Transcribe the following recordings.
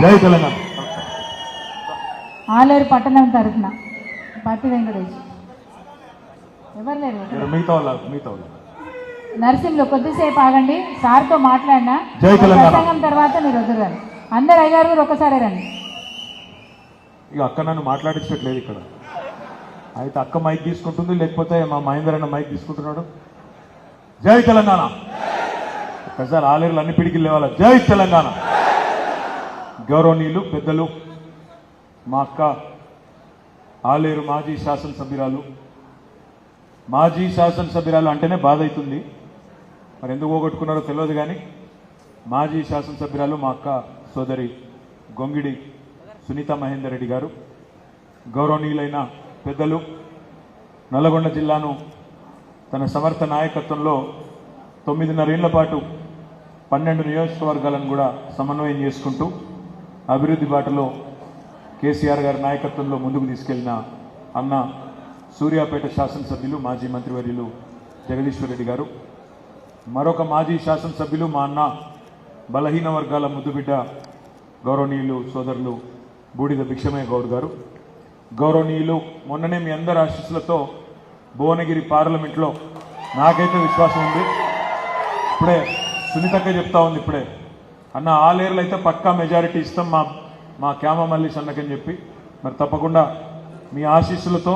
జై తెలంగాణ. ఆలేరు పట్టణం తరఫున పత్తి వెంకటేష్. ఎవరు లేరు మిగతా వాళ్ళ మిగతా వాళ్ళు. కొద్దిసేపు ఆగండి. సార్తో మాట్లాడినా. ప్రసంగం తర్వాత మీరు రండి అందరు అయ్యారు కూడా ఒకసారి రండి. ఇక అక్క నన్ను మాట్లాడించట్లేదు ఇక్కడ. అయితే అక్క మైక్ తీసుకుంటుంది లేకపోతే మా మహేందర్ అన్న మైక్ తీసుకుంటున్నాడు. జై తెలంగాణ. ఒకసారి ఆలేరులు అన్ని పిడికి లేవాల? జై తెలంగాణ. గౌరవనీయులు పెద్దలు మా అక్క ఆలేరు మాజీ శాసనసభ్యురాలు. మాజీ శాసనసభ్యురాలు అంటేనే బాధ అవుతుంది. మరి ఎందుకు పోగొట్టుకున్నారో తెలియదు కానీ మాజీ శాసనసభ్యురాలు మా అక్క సోదరి గొంగిడి సునీత మహేందర్ రెడ్డి గారు. గౌరవనీయులైన పెద్దలు నల్గొండ జిల్లాను తన సమర్థ నాయకత్వంలో తొమ్మిదిన్నరేళ్ళ పాటు పన్నెండు నియోజకవర్గాలను కూడా సమన్వయం చేసుకుంటూ అభివృద్ధి బాటలో కేసీఆర్ గారి నాయకత్వంలో ముందుకు తీసుకెళ్ళిన అన్న సూర్యాపేట శాసనసభ్యులు మాజీ మంత్రివర్యులు జగదీశ్వర్ రెడ్డి గారు. మరొక మాజీ శాసనసభ్యులు మా అన్న బలహీన వర్గాల ముద్దుబిడ్డ గౌరవనీయులు సోదరులు బూడిద భిక్షమయ్య గౌడ్ గారు. గౌరవనీయులు మొన్ననే మీ అందరి ఆశీస్సులతో భువనగిరి పార్లమెంట్లో నాకైతే విశ్వాసం ఉంది. ఇప్పుడే సునీతక్క చెప్తా ఉంది ఇప్పుడే. అన్న ఆలేరులో అయితే పక్కా మెజారిటీ ఇస్తాం మా మా క్యామ మల్లేష్ అన్నకని చెప్పి. మరి తప్పకుండా మీ ఆశీస్సులతో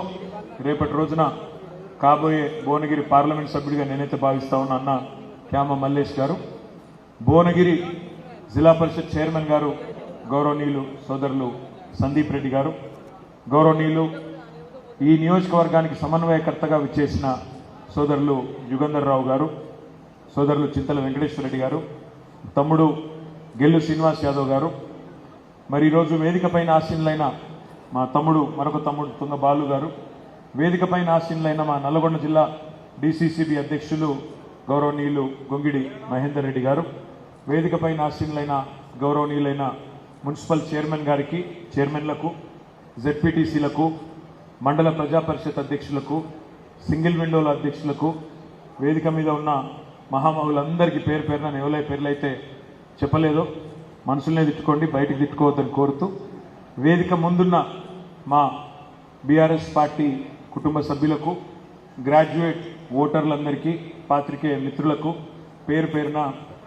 రేపటి రోజున కాబోయే భువనగిరి పార్లమెంట్ సభ్యుడిగా నేనైతే భావిస్తా ఉన్నా అన్న క్యామ మల్లేష్ గారు. భువనగిరి జిల్లా పరిషత్ చైర్మన్ గారు గౌరవనీయులు సోదరులు సందీప్ రెడ్డి గారు. గౌరవనీయులు ఈ నియోజకవర్గానికి సమన్వయకర్తగా విచ్చేసిన సోదరులు యుగంధర్ రావు గారు సోదరులు చింతల వెంకటేశ్వర రెడ్డి గారు తమ్ముడు గెల్లు శ్రీనివాస్ యాదవ్ గారు. మరి ఈరోజు వేదిక పైన మా తమ్ముడు మరొక తమ్ముడు తుంగ బాలు గారు. వేదిక పైన మా నల్గొండ జిల్లా డిసిసిబి అధ్యక్షులు గౌరవనీయులు గొంగిడి మహేందర్ రెడ్డి గారు. వేదిక పైన గౌరవనీయులైన మున్సిపల్ చైర్మన్ గారికి చైర్మన్లకు జెడ్పీటీసీలకు మండల ప్రజా పరిషత్ అధ్యక్షులకు సింగిల్ విండోల అధ్యక్షులకు వేదిక మీద ఉన్న మహామహులందరికీ పేరు పేరున నేను పేర్లైతే చెప్పలేదో. మనసులనే తిట్టుకోండి బయటికి తిట్టుకోవద్దని కోరుతూ వేదిక ముందున్న మా బీఆర్ఎస్ పార్టీ కుటుంబ సభ్యులకు గ్రాడ్యుయేట్ ఓటర్లందరికీ పాత్రికేయ మిత్రులకు పేరు పేరున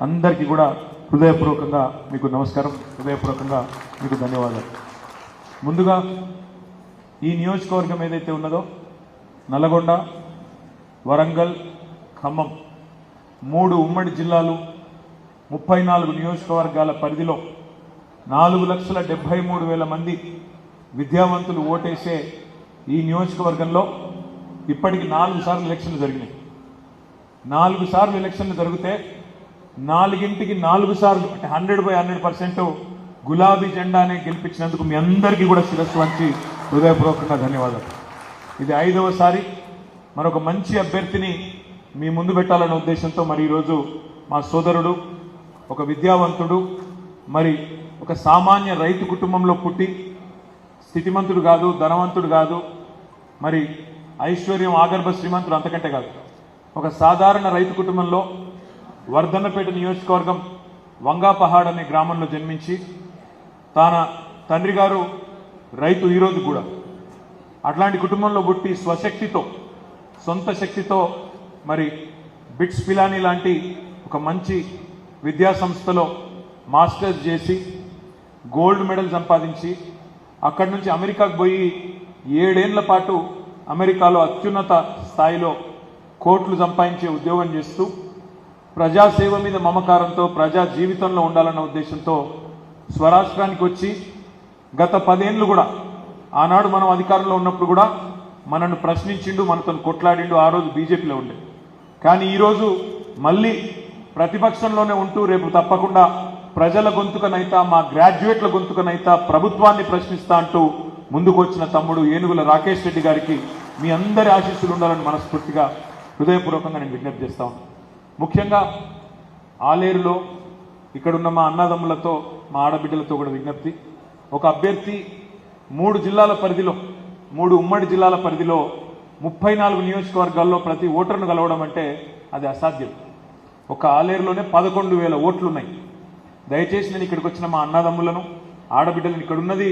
అందరికీ కూడా హృదయపూర్వకంగా మీకు నమస్కారం హృదయపూర్వకంగా మీకు ధన్యవాదాలు. ముందుగా ఈ నియోజకవర్గం ఏదైతే ఉన్నదో నల్గొండ వరంగల్ ఖమ్మం మూడు ఉమ్మడి జిల్లాలు ముప్పై నాలుగు నియోజకవర్గాల పరిధిలో నాలుగు లక్షల డెబ్భై మూడు వేల మంది విద్యావంతులు ఓటేసే ఈ నియోజకవర్గంలో ఇప్పటికి నాలుగు సార్లు ఎలక్షన్లు జరిగినాయి. నాలుగు సార్లు ఎలక్షన్లు జరిగితే నాలుగింటికి నాలుగు సార్లు అంటే హండ్రెడ్ బై హండ్రెడ్ పర్సెంట్ గులాబీ జెండానే గెలిపించినందుకు మీ అందరికీ కూడా శిరస్సు వంచి హృదయపూర్వకంగా ధన్యవాదాలు. ఇది ఐదవసారి మరొక మంచి అభ్యర్థిని మీ ముందు పెట్టాలనే ఉద్దేశంతో మరి ఈరోజు మా సోదరుడు ఒక విద్యావంతుడు మరి ఒక సామాన్య రైతు కుటుంబంలో పుట్టి స్థితిమంతుడు కాదు ధనవంతుడు కాదు మరి ఐశ్వర్యం ఆగర్భ శ్రీమంతుడు అంతకంటే కాదు. ఒక సాధారణ రైతు కుటుంబంలో వర్ధన్నపేట నియోజకవర్గం వంగాపహాడ్ అనే గ్రామంలో జన్మించి తన తండ్రి గారు రైతు ఈరోజు కూడా అట్లాంటి కుటుంబంలో పుట్టి స్వశక్తితో సొంత శక్తితో మరి బిట్స్ పిలాని లాంటి ఒక మంచి విద్యాసంస్థలో మాస్టర్స్ చేసి గోల్డ్ మెడల్ సంపాదించి అక్కడి నుంచి అమెరికాకు పోయి ఏడేళ్ళ పాటు అమెరికాలో అత్యున్నత స్థాయిలో కోట్లు సంపాదించే ఉద్యోగం చేస్తూ ప్రజాసేవ మీద మమకారంతో ప్రజా జీవితంలో ఉండాలన్న ఉద్దేశంతో స్వరాష్ట్రానికి వచ్చి గత పదేళ్ళు కూడా ఆనాడు మనం అధికారంలో ఉన్నప్పుడు కూడా మనను ప్రశ్నించిండు మనతో కొట్లాడిండు ఆ రోజు బీజేపీలో ఉండే. కానీ ఈరోజు మళ్ళీ ప్రతిపక్షంలోనే ఉంటూ రేపు తప్పకుండా ప్రజల గొంతుకనైతా మా గ్రాడ్యుయేట్ల గొంతుకనైతా ప్రభుత్వాన్ని ప్రశ్నిస్తా అంటూ ముందుకొచ్చిన తమ్ముడు ఏనుగుల రాకేష్ రెడ్డి గారికి మీ అందరి ఆశీస్సులు ఉండాలని మనస్ఫూర్తిగా హృదయపూర్వకంగా నేను విజ్ఞప్తి చేస్తా ముఖ్యంగా ఆలేరులో ఇక్కడున్న మా అన్నదమ్ములతో మా ఆడబిడ్డలతో కూడా విజ్ఞప్తి. ఒక అభ్యర్థి మూడు జిల్లాల పరిధిలో మూడు ఉమ్మడి జిల్లాల పరిధిలో ముప్పై నాలుగు నియోజకవర్గాల్లో ప్రతి ఓటర్ను కలవడం అంటే అది అసాధ్యం. ఒక ఆలేరులోనే పదకొండు వేల ఓట్లు ఉన్నాయి దయచేసి నేను ఇక్కడికి వచ్చిన మా అన్నదమ్ములను ఆడబిడ్డలను ఇక్కడ ఉన్నది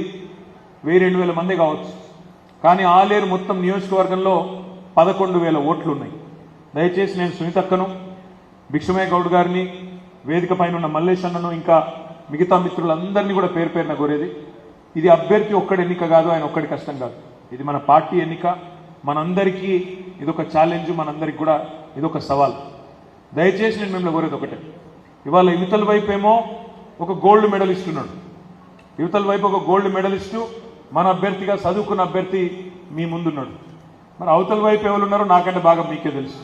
వెయ్యి రెండు వేల మంది కావచ్చు. కానీ ఆలేరు మొత్తం నియోజకవర్గంలో పదకొండు వేల ఓట్లు ఉన్నాయి దయచేసి నేను సునీతక్కను భిక్షమయ్య గౌడ్ గారిని వేదిక పైన ఉన్న మల్లేష్ అన్నను ఇంకా మిగతా మిత్రులందరినీ కూడా పేరు పేరున కోరేది. ఇది అభ్యర్థి ఒక్కడి ఎన్నిక కాదు ఆయన ఒక్కడి కష్టం కాదు. ఇది మన పార్టీ ఎన్నిక. మనందరికీ ఇదొక ఛాలెంజ్ మనందరికి కూడా ఇదొక సవాల్. దయచేసి నేను మిమ్మల్ని కోరేది ఒకటే. ఇవాళ యువతల వైపు ఏమో ఒక గోల్డ్ మెడలిస్ట్ ఉన్నాడు. యువతల వైపు ఒక గోల్డ్ మెడలిస్టు మన అభ్యర్థిగా చదువుకున్న అభ్యర్థి మీ ముందున్నాడు. మరి అవతల వైపు ఎవరు ఉన్నారో నాకంటే బాగా మీకే తెలుసు.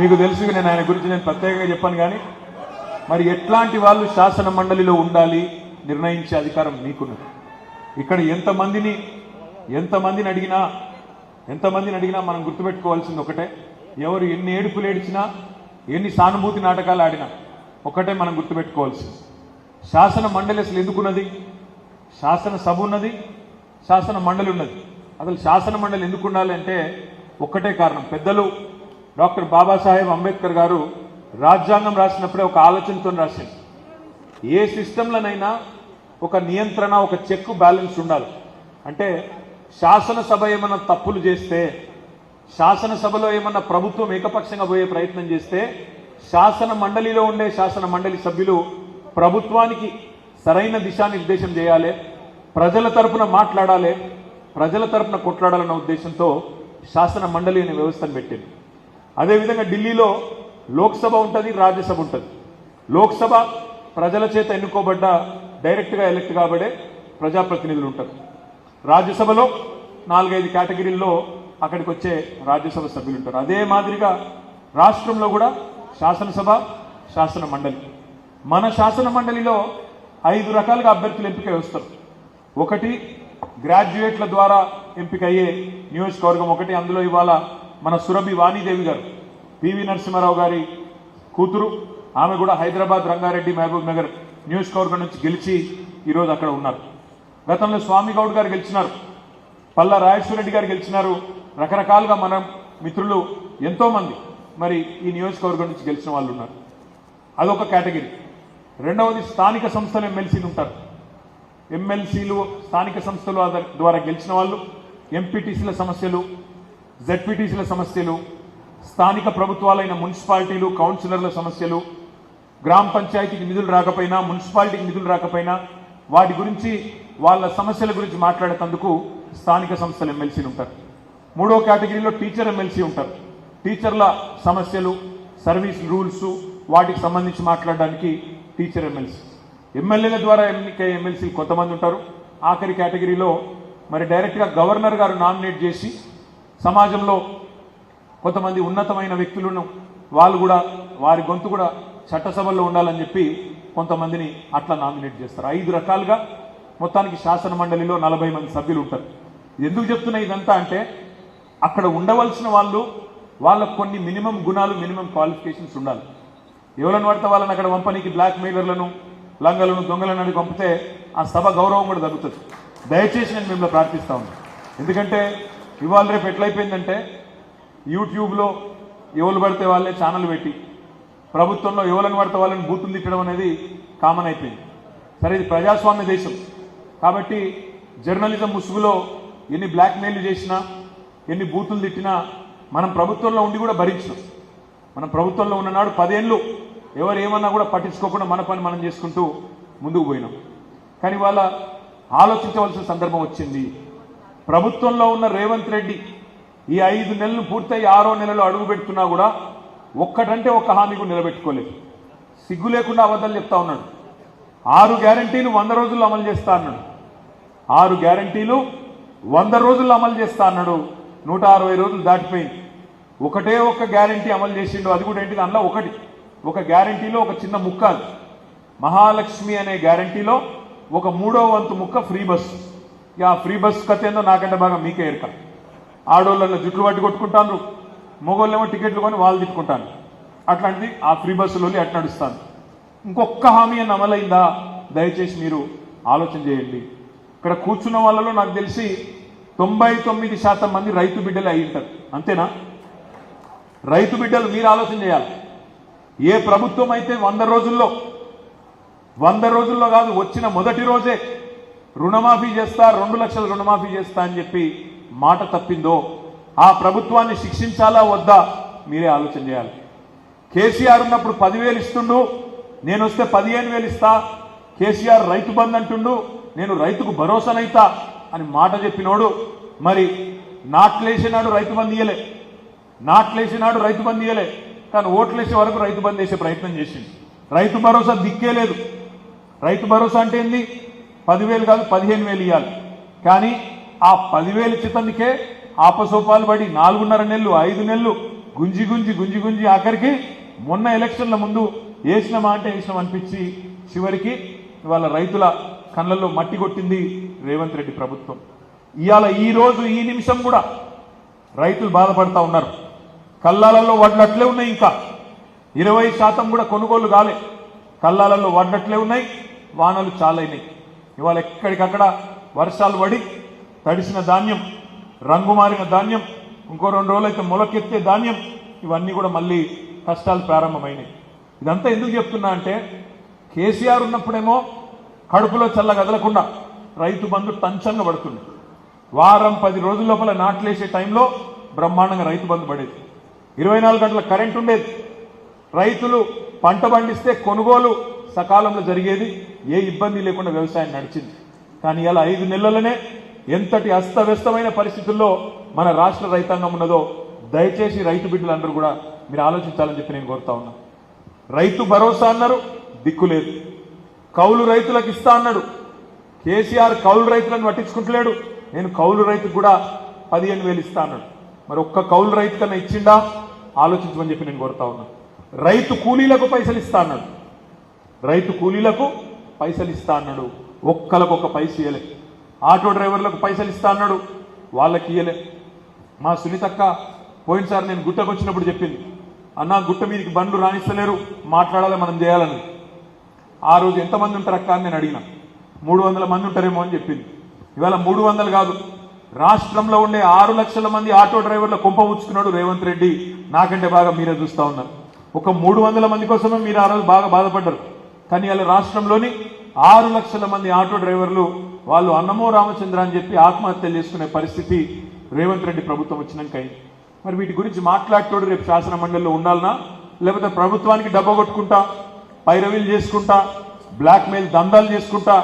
మీకు తెలుసు నేను ఆయన గురించి నేను ప్రత్యేకంగా చెప్పాను కానీ మరి ఎట్లాంటి వాళ్ళు శాసన మండలిలో ఉండాలి నిర్ణయించే అధికారం మీకున్నది. ఇక్కడ ఎంతమందిని ఎంతమందిని అడిగినా ఎంతమందిని అడిగినా మనం గుర్తుపెట్టుకోవాల్సింది ఒకటే. ఎవరు ఎన్ని ఏడుపులు ఏడిచినా ఎన్ని సానుభూతి నాటకాలు ఆడినా ఒకటే మనం గుర్తుపెట్టుకోవాల్సింది. శాసన మండలి అసలు ఎందుకున్నది? శాసన సభ ఉన్నది? శాసన మండలి ఉన్నది. అసలు శాసన మండలి ఎందుకు ఉండాలి అంటే ఒక్కటే కారణం. పెద్దలు డాక్టర్ బాబాసాహెబ్ అంబేద్కర్ గారు రాజ్యాంగం రాసినప్పుడే ఒక ఆలోచనతో రాసింది ఏ సిస్టంలోనైనా ఒక నియంత్రణ ఒక చెక్ బ్యాలెన్స్ ఉండాలి. అంటే శాసనసభ ఏమన్నా తప్పులు చేస్తే శాసనసభలో ఏమన్నా ప్రభుత్వం ఏకపక్షంగా పోయే ప్రయత్నం చేస్తే శాసన మండలిలో ఉండే శాసన మండలి సభ్యులు ప్రభుత్వానికి సరైన దిశానిర్దేశం చేయాలి ప్రజల తరపున మాట్లాడాలి ప్రజల తరపున కొట్లాడాలన్న ఉద్దేశంతో శాసన మండలి అనే వ్యవస్థను పెట్టింది. అదేవిధంగా ఢిల్లీలో లోక్సభ ఉంటుంది రాజ్యసభ ఉంటుంది. లోక్సభ ప్రజల చేత ఎన్నుకోబడ్డ డైరెక్ట్గా ఎలక్ట్ కాబడే ప్రజాప్రతినిధులు ఉంటారు. రాజ్యసభలో నాలుగైదు కేటగిరీల్లో అక్కడికి వచ్చే రాజ్యసభ సభ్యులు ఉంటారు అదే మాదిరిగా రాష్ట్రంలో కూడా శాసనసభ శాసన మండలి. మన శాసన మండలిలో ఐదు రకాలుగా అభ్యర్థులు ఎంపిక వస్తారు. ఒకటి గ్రాడ్యుయేట్ల ద్వారా ఎంపిక అయ్యే నియోజకవర్గం ఒకటి. అందులో ఇవాళ మన సురభి వాణిదేవి గారు పివి నరసింహారావు గారి కూతురు. ఆమె కూడా హైదరాబాద్ రంగారెడ్డి మహబూబ్ నగర్ నియోజకవర్గం నుంచి గెలిచి ఈరోజు అక్కడ ఉన్నారు. గతంలో స్వామి గౌడ్ గారు గెలిచినారు. పల్లా రాజేశ్వరరెడ్డి గారు గెలిచినారు. రకరకాలుగా మన మిత్రులు ఎంతోమంది మరి ఈ నియోజకవర్గం నుంచి గెలిచిన వాళ్ళు ఉన్నారు. అదొక కేటగిరీ. రెండవది స్థానిక సంస్థలు ఎమ్మెల్సీలు ఉంటారు. ఎమ్మెల్సీలు స్థానిక సంస్థలు అద- ద్వారా గెలిచిన వాళ్ళు ఎంపీటీసీల సమస్యలు జెడ్పీటీసీల సమస్యలు స్థానిక ప్రభుత్వాలైన మున్సిపాలిటీలు కౌన్సిలర్ల సమస్యలు గ్రామ పంచాయతీకి నిధులు రాకపోయినా మున్సిపాలిటీకి నిధులు రాకపోయినా వాటి గురించి వాళ్ళ సమస్యల గురించి మాట్లాడేటందుకు స్థానిక సంస్థలు ఎమ్మెల్సీలు ఉంటారు. మూడో కేటగిరీలో టీచర్ ఎమ్మెల్సీ ఉంటారు. టీచర్ల సమస్యలు సర్వీస్ రూల్స్ వాటికి సంబంధించి మాట్లాడడానికి టీచర్ ఎమ్మెల్సీ. ఎమ్మెల్యేల ద్వారా ఎన్నికయ్యే ఎమ్మెల్సీలు కొంతమంది ఉంటారు. ఆఖరి కేటగిరీలో మరి డైరెక్ట్గా గవర్నర్ గారు నామినేట్ చేసి సమాజంలో కొంతమంది ఉన్నతమైన వ్యక్తులను వాళ్ళు కూడా వారి గొంతు కూడా చట్టసభల్లో ఉండాలని చెప్పి కొంతమందిని అట్లా నామినేట్ చేస్తారు. ఐదు రకాలుగా మొత్తానికి శాసన మండలిలో నలభై మంది సభ్యులు ఉంటారు. ఎందుకు చెప్తున్నా ఇదంతా అంటే అక్కడ ఉండవలసిన వాళ్ళు వాళ్ళకు కొన్ని మినిమం గుణాలు మినిమం క్వాలిఫికేషన్స్ ఉండాలి. ఎవరిని పడితే వాళ్ళని అక్కడ పంపనీకి బ్లాక్ మెయిలర్లను లంగలను దొంగలను అడిగి పంపితే ఆ సభ గౌరవం కూడా తగ్గుతుంది. దయచేసి నేను మిమ్మల్ని ప్రార్థిస్తా ఉన్నాను ఎందుకంటే ఇవాళ రేపు ఎట్లయిపోయిందంటే యూట్యూబ్లో ఎవరు పడితే వాళ్ళే ఛానల్ పెట్టి ప్రభుత్వంలో ఎవరిని పడితే వాళ్ళని బూతులు తిట్టడం అనేది కామన్ అయిపోయింది. సరే ఇది ప్రజాస్వామ్య దేశం. కాబట్టి జర్నలిజం ముసుగులో ఎన్ని బ్లాక్మెయిల్ చేసినా ఎన్ని బూతులు తిట్టినా మనం ప్రభుత్వంలో ఉండి కూడా భరించినాం మనం ప్రభుత్వంలో ఉన్ననాడు పదేళ్ళు ఎవరు ఏమన్నా కూడా పట్టించుకోకుండా మన పని మనం చేసుకుంటూ ముందుకు పోయినాం. కానీ వాళ్ళ ఆలోచించవలసిన సందర్భం వచ్చింది. ప్రభుత్వంలో ఉన్న రేవంత్ రెడ్డి ఈ ఐదు నెలలు పూర్తయి ఆరో నెలలో అడుగు పెడుతున్నా కూడా ఒక్కటంటే ఒక్క హామీ కూడా నిలబెట్టుకోలేదు. సిగ్గు లేకుండా అబద్ధాలు చెప్తా ఉన్నాడు. ఆరు గ్యారంటీలు వంద రోజుల్లో అమలు చేస్తా అన్నాడు. ఆరు గ్యారంటీలు వంద రోజుల్లో అమలు చేస్తా అన్నాడు. నూట అరవై రోజులు దాటిపోయింది. ఒకటే ఒక్క గ్యారంటీ అమలు చేసిండు. అది కూడా ఏంటిది అందులో ఒకటి. ఒక గ్యారంటీలో ఒక చిన్న ముక్క అది. మహాలక్ష్మి అనే గ్యారంటీలో ఒక మూడో వంతు ముక్క ఫ్రీ బస్సు ఇక ఆ ఫ్రీ బస్సు కథ ఏందో నాకంటే బాగా మీకే ఎరక. ఆడోళ్ళ జుట్లు పట్టి కొట్టుకుంటాను మొగోళ్ళేమో టికెట్లు కొని వాళ్ళు తిట్టుకుంటాను అట్లాంటిది ఆ ఫ్రీ బస్సులో అట్ నడుస్తాను ఇంకొక హామీ అని అమలైందా? దయచేసి మీరు ఆలోచన చేయండి. ఇక్కడ కూర్చున్న వాళ్ళలో నాకు తెలిసి తొంభై తొమ్మిది శాతం మంది రైతు బిడ్డలు అయి ఉంటారు. అంతేనా? రైతు బిడ్డలు మీరు ఆలోచన చేయాలి. ఏ ప్రభుత్వం అయితే వంద రోజుల్లో వంద రోజుల్లో కాదు వచ్చిన మొదటి రోజే రుణమాఫీ చేస్తా రెండు లక్షల రుణమాఫీ చేస్తా అని చెప్పి మాట తప్పిందో ఆ ప్రభుత్వాన్ని శిక్షించాలా వద్దా మీరే ఆలోచన చేయాలి. కేసీఆర్ ఉన్నప్పుడు పదివేలు ఇస్తుండు నేను వస్తే పదిహేను వేలు ఇస్తా కేసీఆర్ రైతు బంద్ అంటుండు నేను రైతుకు భరోసానైతా అని మాట చెప్పినోడు మరి నాట్లేసినాడు రైతు బంద్ ఇయ్యలే. నాట్లేసినాడు రైతు బంద్ ఇయ్యలే. కానీ ఓట్లేసే వరకు రైతు బంద్ చేసే ప్రయత్నం చేసింది రైతు భరోసా దిక్కే లేదు. రైతు భరోసా అంటే ఏంది? పదివేలు కాదు పదిహేను వేలు ఇవ్వాలి కానీ ఆ పదివేలు ఇచ్చేతందుకే ఆపసోపాలు పడి నాలుగున్నర నెలలు ఐదు నెలలు గుంజి గుంజి గుంజి గుంజి ఆఖరికి మొన్న ఎలక్షన్ల ముందు వేసినామా అంటే వేసినాం అనిపించి చివరికి ఇవాళ రైతుల కళ్ళల్లో మట్టి కొట్టింది రేవంత్ రెడ్డి ప్రభుత్వం. ఇవాళ ఈ ఈ నిమిషం కూడా రైతులు బాధపడతా ఉన్నారు. కల్లాలలో వడ్లు అట్లే ఉన్నాయి ఇంకా. ఇరవై శాతం కూడా కొనుగోలు కాలే. కల్లాలలో వడ్లు అట్లే ఉన్నాయి వానలు చాలైనాయి. ఇవాళ ఎక్కడికక్కడ వర్షాలు పడి తడిసిన ధాన్యం రంగు మారిన ధాన్యం ఇంకో రెండు రోజులైతే మొలకెత్తే ధాన్యం ఇవన్నీ కూడా మళ్ళీ కష్టాలు ప్రారంభమైనాయి. ఇదంతా ఎందుకు చెప్తున్నా అంటే కేసీఆర్ ఉన్నప్పుడేమో కడుపులో చల్ల కదలకుండా రైతు బంధు టంచంగా పడుతుంది. వారం పది రోజుల లోపల నాట్లేసే టైంలో బ్రహ్మాండంగా రైతు బంధు పడేది. ఇరవై నాలుగు గంటల కరెంట్ ఉండేది. రైతులు పంట పండిస్తే కొనుగోలు సకాలంలో జరిగేది. ఏ ఇబ్బంది లేకుండా వ్యవసాయం నడిచింది. కానీ ఇలా ఐదు నెలలనే ఎంతటి అస్తవ్యస్తమైన పరిస్థితుల్లో మన రాష్ట్ర రైతాంగం ఉన్నదో దయచేసి రైతు బిడ్డలందరూ కూడా మీరు ఆలోచించాలని చెప్పి నేను కోరుతా ఉన్నా. రైతు భరోసా అన్నారు దిక్కు లేదు. కౌలు రైతులకు ఇస్తా అన్నాడు. కేసీఆర్ కౌలు రైతులను పట్టించుకుంటలేడు. నేను కౌలు రైతుకు కూడా పదిహేను వేలు ఇస్తా అన్నాడు. మరి ఒక్క కౌలు రైతు కన్నా ఇచ్చిండా? ఆలోచించమని చెప్పి నేను కోరుతా ఉన్నా. రైతు కూలీలకు పైసలు ఇస్తా అన్నాడు. రైతు కూలీలకు పైసలు ఇస్తా అన్నాడు. ఒక్కలకు ఒక పైస ఇయ్యలే. ఆటో డ్రైవర్లకు పైసలు ఇస్తా అన్నాడు. వాళ్ళకి ఇయ్యలే. మా సునీతక్క పోయినసారి నేను గుట్టకు వచ్చినప్పుడు చెప్పింది. అన్న గుట్ట మీదకి బండ్లు రాణిస్తలేరు. మాట్లాడాలి మనం చేయాలని. ఆ రోజు ఎంతమంది ఉంటారు అక్క అని నేను అడిగిన. మూడు వందల మంది ఉంటారేమో అని చెప్పింది. ఇవాళ మూడు వందలు కాదు. రాష్ట్రంలో ఉండే ఆరు లక్షల మంది ఆటో డ్రైవర్ల కుంప ఉంచుకున్నాడు రేవంత్ రెడ్డి. నాకంటే బాగా మీరే చూస్తా ఉన్నారు. ఒక మూడు వందల మంది కోసమే మీరు ఆ రోజు బాగా బాధపడ్డారు. కానీ అలా రాష్ట్రంలోని ఆరు లక్షల మంది ఆటో డ్రైవర్లు వాళ్ళు అన్నమో రామచంద్ర అని చెప్పి ఆత్మహత్యలు చేసుకునే పరిస్థితి రేవంత్ రెడ్డి ప్రభుత్వం వచ్చినాక అయింది. మరి వీటి గురించి మాట్లాడుతూ రేపు శాసన మండలిలో ఉండాలనా? లేకపోతే ప్రభుత్వానికి డబ్బా కొట్టుకుంటా? పైరవీలు చేసుకుంటా బ్లాక్మెయిల్ దందాలు చేసుకుంటా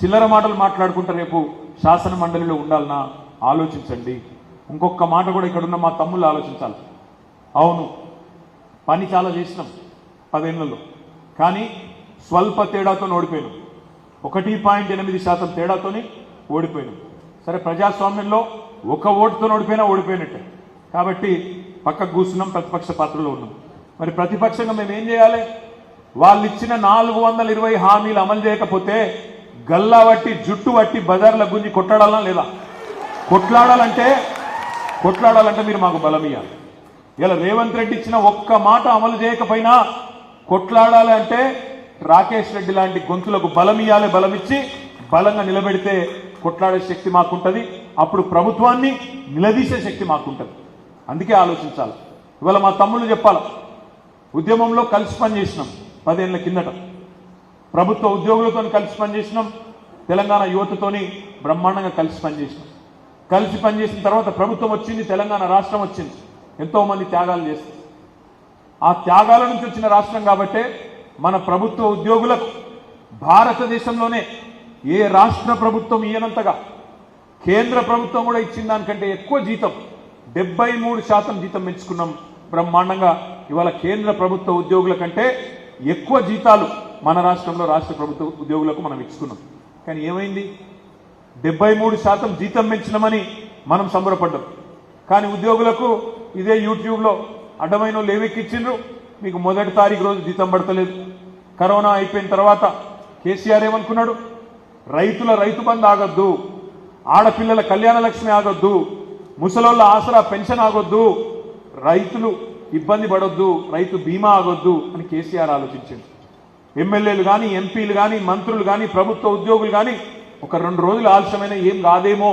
చిల్లర మాటలు మాట్లాడుకుంటా రేపు శాసన మండలిలో ఉండాలనా ఆలోచించండి. ఇంకొక మాట కూడా ఇక్కడున్న మా తమ్ముళ్ళు ఆలోచించాలి. అవును పని చాలా చేసినాం పదేళ్ళలో కానీ స్వల్ప తేడాతో ఓడిపోయినాం. ఒకటి పాయింట్ ఎనిమిది శాతం తేడాతోని ఓడిపోయినాం. సరే ప్రజాస్వామ్యంలో ఒక ఓటుతో ఓడిపోయినా ఓడిపోయినట్టే. కాబట్టి పక్కకు కూర్చున్నాం ప్రతిపక్ష పాత్రలో ఉన్నాం. మరి ప్రతిపక్షంగా మేము ఏం చేయాలి? వాళ్ళు ఇచ్చిన నాలుగు వందల ఇరవై హామీలు అమలు చేయకపోతే గల్లా వట్టి జుట్టు వట్టి బజార్ల గుంజి కొట్లాడాలా లేదా? కొట్లాడాలంటే కొట్లాడాలంటే మీరు మాకు బలం ఇవ్వాలి ఇలా రేవంత్ రెడ్డి ఇచ్చిన ఒక్క మాట అమలు చేయకపోయినా కొట్లాడాలి అంటే రాకేష్ రెడ్డి లాంటి గొంతులకు బలం ఇవ్వాలి బలం ఇచ్చి బలంగా నిలబెడితే కొట్లాడే శక్తి మాకుంటుంది. అప్పుడు ప్రభుత్వాన్ని నిలదీసే శక్తి మాకుంటుంది. అందుకే ఆలోచించాలి. ఇవాళ మా తమ్ముళ్ళు చెప్పాలి ఉద్యమంలో కలిసి పనిచేసినాం. పదేళ్ళ కిందట ప్రభుత్వ ఉద్యోగులతో కలిసి పనిచేసినాం తెలంగాణ యువతతోని బ్రహ్మాండంగా కలిసి పనిచేసినాం. కలిసి పనిచేసిన తర్వాత ప్రభుత్వం వచ్చింది తెలంగాణ రాష్ట్రం వచ్చింది. ఎంతోమంది త్యాగాలు చేస్తుంది ఆ త్యాగాల నుంచి వచ్చిన రాష్ట్రం కాబట్టే మన ప్రభుత్వ ఉద్యోగులకు భారతదేశంలోనే ఏ రాష్ట్ర ప్రభుత్వం ఇయ్యనంతగా కేంద్ర ప్రభుత్వం కూడా ఇచ్చిన దానికంటే ఎక్కువ జీతం డెబ్బై మూడు శాతం జీతం పెంచుకున్నాం బ్రహ్మాండంగా. ఇవాళ కేంద్ర ప్రభుత్వ ఉద్యోగుల కంటే ఎక్కువ జీతాలు మన రాష్ట్రంలో రాష్ట్ర ప్రభుత్వ ఉద్యోగులకు మనం ఇచ్చుకున్నాం. కానీ ఏమైంది? డెబ్బై మూడు శాతం జీతం పెంచినామని మనం సంబరపడ్డాం. కానీ ఉద్యోగులకు ఇదే యూట్యూబ్లో అడ్డమైన లేవెక్కిచ్చిండ్రు మీకు మొదటి తారీఖు రోజు జీతం పడతలేదు. కరోనా అయిపోయిన తర్వాత కేసీఆర్ ఏమనుకున్నాడు? రైతుల రైతు బంధు ఆగొద్దు. ఆడపిల్లల కళ్యాణ లక్ష్మి ఆగొద్దు. ముసలోళ్ళ ఆసరా పెన్షన్ ఆగొద్దు. రైతులు ఇబ్బంది పడొద్దు రైతు బీమా ఆగొద్దు అని కేసీఆర్ ఆలోచించింది. ఎమ్మెల్యేలు కానీ ఎంపీలు కానీ మంత్రులు కానీ ప్రభుత్వ ఉద్యోగులు కానీ ఒక రెండు రోజులు ఆలస్యమైన ఏం కాదేమో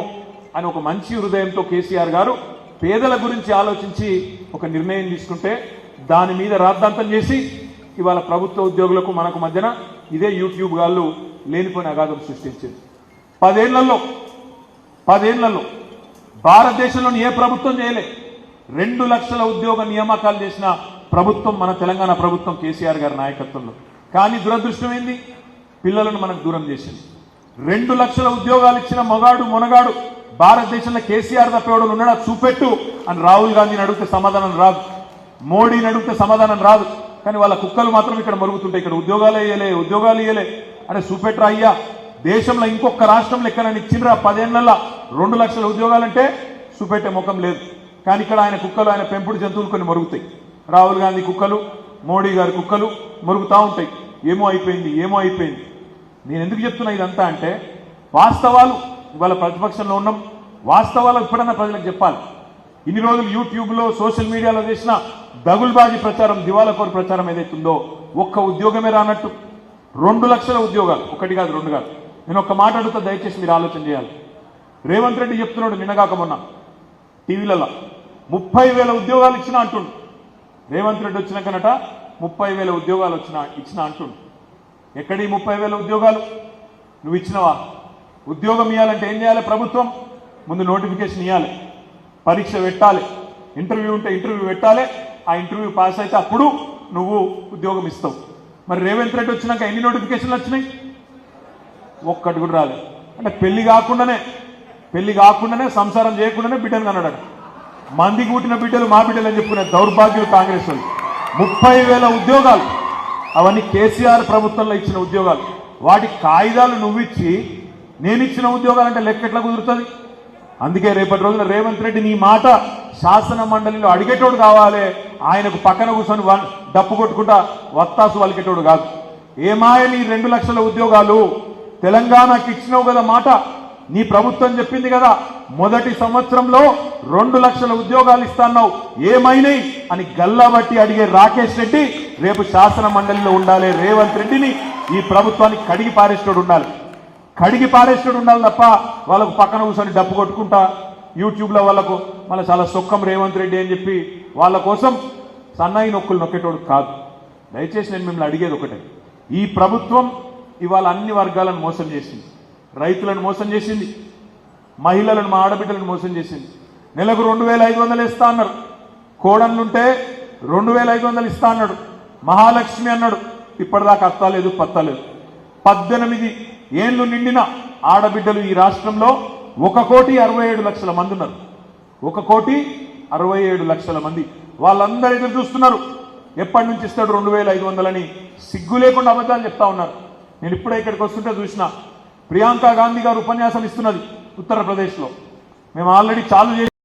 అని ఒక మంచి హృదయంతో కేసీఆర్ గారు పేదల గురించి ఆలోచించి ఒక నిర్ణయం తీసుకుంటే దాని మీద రాద్ధాంతం చేసి ఇవాళ ప్రభుత్వ ఉద్యోగులకు మనకు మధ్యన ఇదే యూట్యూబ్ గాళ్ళు లేనిపోయిన అగాధం సృష్టించింది. పదేళ్ళలో పదేళ్ళలో భారతదేశంలోని ఏ ప్రభుత్వం చేయలే? రెండు లక్షల ఉద్యోగ నియామకాలు చేసిన ప్రభుత్వం మన తెలంగాణ ప్రభుత్వం కేసీఆర్ గారి నాయకత్వంలో. కానీ దురదృష్టం ఏంది? పిల్లలను మనకు దూరం చేసింది. రెండు లక్షల ఉద్యోగాలు ఇచ్చిన మొగాడు మొనగాడు భారతదేశంలో కేసీఆర్ తప్పేవాడు ఉన్నాడా? చూపెట్టు అని రాహుల్ గాంధీని అడిగితే సమాధానం రాదు. మోడీని అడిగితే సమాధానం రాదు. కానీ వాళ్ళ కుక్కలు మాత్రం ఇక్కడ మరుగుతుంటాయి ఇక్కడ ఉద్యోగాలు వేయలే ఉద్యోగాలు ఇయ్యలే అంటే చూపెట్రా అయ్యా. దేశంలో ఇంకొక రాష్ట్రం లెక్కనని ఇచ్చిండ్రా పదేళ్ళలో రెండు లక్షల ఉద్యోగాలంటే చూపెట్టే ముఖం లేదు. కానీ ఇక్కడ ఆయన కుక్కలు ఆయన పెంపుడు జంతువులు కొన్ని మరుగుతాయి. రాహుల్ గాంధీ కుక్కలు మోడీ గారి కుక్కలు మరుగుతూ ఉంటాయి. ఏమో అయిపోయింది ఏమో అయిపోయింది. నేను ఎందుకు చెప్తున్నా ఇదంతా అంటే వాస్తవాలు ఇవాళ ప్రతిపక్షంలో ఉన్నాం. వాస్తవాలు ఎప్పుడన్నా ప్రజలకు చెప్పాలి. ఇన్ని రోజులు యూట్యూబ్లో సోషల్ మీడియాలో చేసిన దగుల్బాజీ ప్రచారం దివాలకోరు ప్రచారం ఏదైతుందో ఒక్క ఉద్యోగమే రానట్టు. రెండు లక్షల ఉద్యోగాలు. ఒకటి కాదు రెండు కాదు. నేను ఒక్క మాట అడుగుతా దయచేసి మీరు ఆలోచన చేయాలి. రేవంత్ రెడ్డి చెప్తున్నాడు నిన్నగాక మొన్న టీవీలలో. ముప్పై వేల ఉద్యోగాలు ఇచ్చిన అంటుండు. రేవంత్ రెడ్డి వచ్చినాకనట ముప్పై వేల ఉద్యోగాలు వచ్చిన ఇచ్చిన అంటుండు. ఎక్కడి ముప్పై వేల ఉద్యోగాలు? నువ్వు ఇచ్చినవా? ఉద్యోగం ఇవ్వాలంటే ఏం చేయాలి ప్రభుత్వం? ముందు నోటిఫికేషన్ ఇవ్వాలి పరీక్ష పెట్టాలి. ఇంటర్వ్యూ ఉంటే ఇంటర్వ్యూ పెట్టాలి. ఆ ఇంటర్వ్యూ పాస్ అయితే అప్పుడు నువ్వు ఉద్యోగం ఇస్తావు. మరి రేవంత్ రెడ్డి వచ్చినాక ఎన్ని నోటిఫికేషన్లు వచ్చినాయి? ఒక్కటి కూడా రాలేదు. అంటే పెళ్ళి కాకుండానే పెళ్ళి కాకుండానే సంసారం చేయకుండానే బిడ్డను కన్నాడు మంది కూటిన బిడ్డలు మా బిడ్డలు అని చెప్పుకునే దౌర్భాగ్యులు కాంగ్రెస్ వాళ్ళు. ముప్పై వేల ఉద్యోగాలు. అవన్నీ కేసీఆర్ ప్రభుత్వంలో ఇచ్చిన ఉద్యోగాలు. వాటి కాగితాలు నువ్విచ్చి నేను ఇచ్చిన ఉద్యోగాలు అంటే లెక్కెట్లా కుదురుతుంది? అందుకే రేపటి రోజున రేవంత్ రెడ్డి నీ మాట శాసన మండలిలో అడిగేటోడు కావాలి. ఆయనకు పక్కన కూర్చొని వన్- డప్పు కొట్టుకుంటా వత్తాసు వలికేటోడు కాదు. ఏమాయ నీ రెండు లక్షల ఉద్యోగాలు? తెలంగాణకి ఇచ్చినావు కదా మాట. నీ ప్రభుత్వం చెప్పింది కదా మొదటి సంవత్సరంలో రెండు లక్షల ఉద్యోగాలు ఇస్తాన్నావు ఏమైనాయి అని గల్లబట్టి అడిగే రాకేష్ రెడ్డి రేపు శాసన మండలిలో ఉండాలి రేవంత్ రెడ్డిని ఈ ప్రభుత్వానికి కడిగి పారేసినోడు ఉండాలి. కడిగి పారేసినోడు ఉండాలి తప్ప వాళ్ళకు పక్కన కూర్చొని డబ్బు కొట్టుకుంటా యూట్యూబ్లో వాళ్ళకు మన చాలా సొక్కం రేవంత్ రెడ్డి అని చెప్పి వాళ్ళ కోసం సన్నాయి నొక్కులు నొక్కేటోడు కాదు. దయచేసి నేను మిమ్మల్ని అడిగేది ఒకటే ఈ ప్రభుత్వం ఇవాళ అన్ని వర్గాలను మోసం చేసింది. రైతులను మోసం చేసింది. మహిళలను మా ఆడబిడ్డలను మోసం చేసింది. నెలకు రెండు వేల ఐదు వందలు ఇస్తా అన్నారు కోడన్లుంటే రెండు వేల ఐదు వందలు ఇస్తా అన్నాడు. మహాలక్ష్మి అన్నాడు. ఇప్పటిదాకా అత్తాలేదు పత్తలేదు పద్దెనిమిది ఏళ్ళు నిండిన ఆడబిడ్డలు ఈ రాష్ట్రంలో ఒక కోటి అరవై ఏడు లక్షల మంది ఉన్నారు. ఒక కోటి అరవై ఏడు లక్షల మంది. వాళ్ళందరూ ఎదురు చూస్తున్నారు. ఎప్పటి నుంచి ఇస్తాడు రెండు వేల ఐదు వందలని? సిగ్గు లేకుండా అబద్ధాలు చెప్తా ఉన్నారు. నేను ఇప్పుడే ఇక్కడికి వస్తుంటే చూసిన ప్రియాంక గాంధీ గారు ఉపన్యాసం ఇస్తున్నది ఉత్తరప్రదేశ్లో. మేము ఆల్రెడీ చాలు చేసి